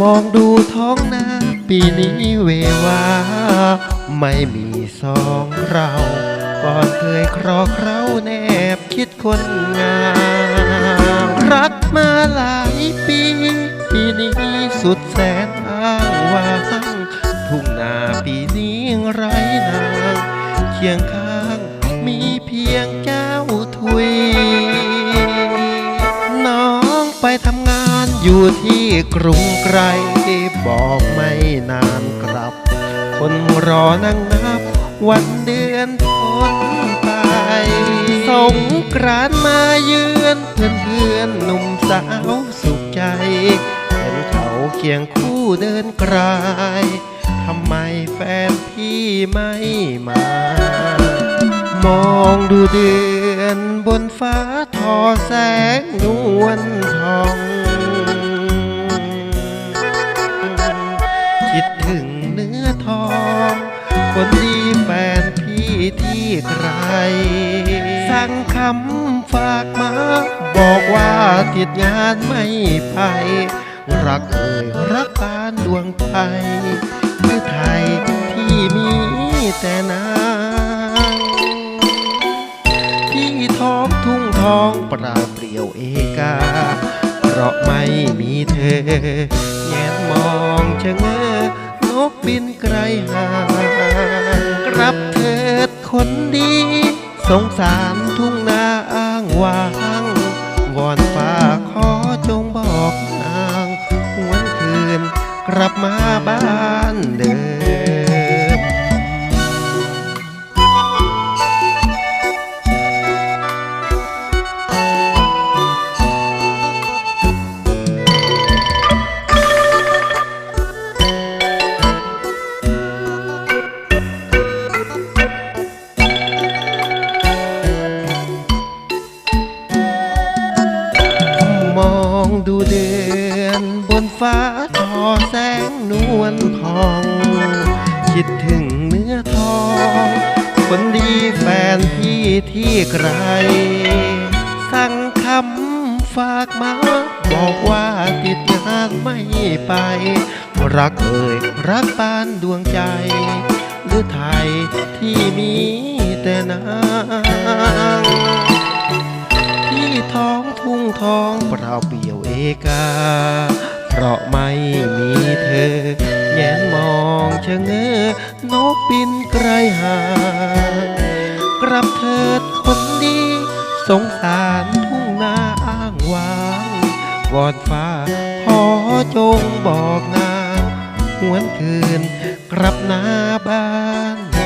มองดูท้องนาปีนี้เววา ไม่มีสองเรา ก่อนเคยครอเคร้าแนบคิดคนงามรักมาหลายปี ปีนี้สุดแสนอ้างว้างทุ่งนาปีนี้ไร้นางเคียงข้างมีเพียงเจ้ อยู่ที่กรุงไกลบอกไม่นานกลับ คนรอนั่งนับ วันเดือนพ้นไปสงกรานมาเยือนเพื่อนเพื่อนหนุ่มสาวสุขใจเห็นเขาเคียงคู่เดินไกลทำไมแฟนพี่ไม่มา มองดูเดือนบนฟ้าทอแสงนวลทอง สั่งคำฝากมา บอกว่าติดงานไม่ไป รักเอ่ยรักปานดวงใจคือไทยที่มีแต่นางที่ท้องทุ่งทองปล่าเปลี่ยวเอกา เพราะไม่มีเธอแงนมองชะเง้อนกบินไกลห่างกลับเถิดคนดี สงสารทุ่งนาอ้างว้างวอนฟ้าขอจงบอกนางหวนคืนกลับมาบ้าน ดูเดือนบนฟ้าทอแสงนวลทอง คิดถึงเนื้อทองคนดีแฟนพี่ที่ไกล สั่งคำฝากมาบอกว่าติดงานไม่ไป รักเอ่ยรักปานดวงใจ หรือไทยที่มีแต่นางที่ท้องทุ่งทองเปล่าเปลี่ย กา เพราะไม่มีเธอ แงนมองชะเง้อนกบินไกลห่างกลับเถิดคนดี สงสารทุ่งนาอ้างว้างวอนฟ้าขอจงบอกนางหวนคืนกลับหน้าบ้าน